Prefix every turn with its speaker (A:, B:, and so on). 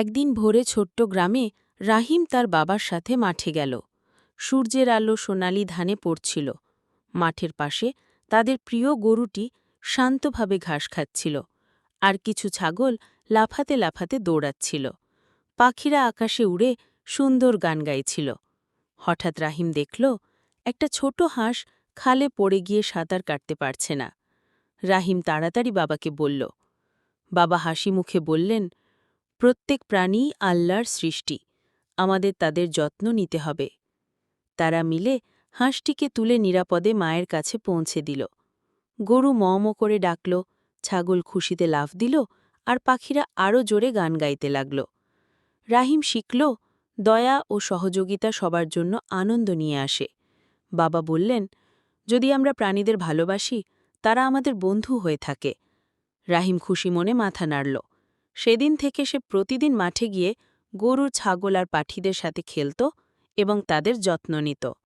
A: একদিন ভোরে ছোট্ট গ্রামে রাহিম তার বাবার সাথে মাঠে গেল। সূর্যের আলো সোনালি ধানে পড়ছিল। মাঠের পাশে তাদের প্রিয় গরুটি শান্তভাবে ঘাস খাচ্ছিল আর কিছু ছাগল লাফাতে লাফাতে দৌড়াচ্ছিল। পাখিরা আকাশে উড়ে সুন্দর গান গাইছিল। হঠাৎ রাহিম দেখল, একটা ছোট হাঁস খালে পড়ে গিয়ে সাঁতার কাটতে পারছে না। রাহিম তাড়াতাড়ি বাবাকে বলল, বাবা হাসি মুখে বললেন প্রত্যেক প্রাণী আল্লাহর সৃষ্টি। আমাদের তাদের যত্ন নিতে হবে। তারা মিলে হাঁসটিকে তুলে নিরাপদে মায়ের কাছে পৌঁছে দিল। গরু মম করে ডাকল, ছাগল খুশিতে লাফ দিল আর পাখিরা আরও জোরে গান গাইতে লাগল। রাহিম শিখল, দয়া ও সহযোগিতা সবার জন্য আনন্দ নিয়ে আসে। বাবা বললেন, যদি আমরা প্রাণীদের ভালোবাসি, তারা আমাদের বন্ধু হয়ে থাকে। রাহিম খুশি মনে মাথা নাড়ল। সেদিন থেকে সে প্রতিদিন মাঠে গিয়ে গরু ছাগল আর পাঠিদের সাথে খেলত এবং তাদের যত্ন নিত।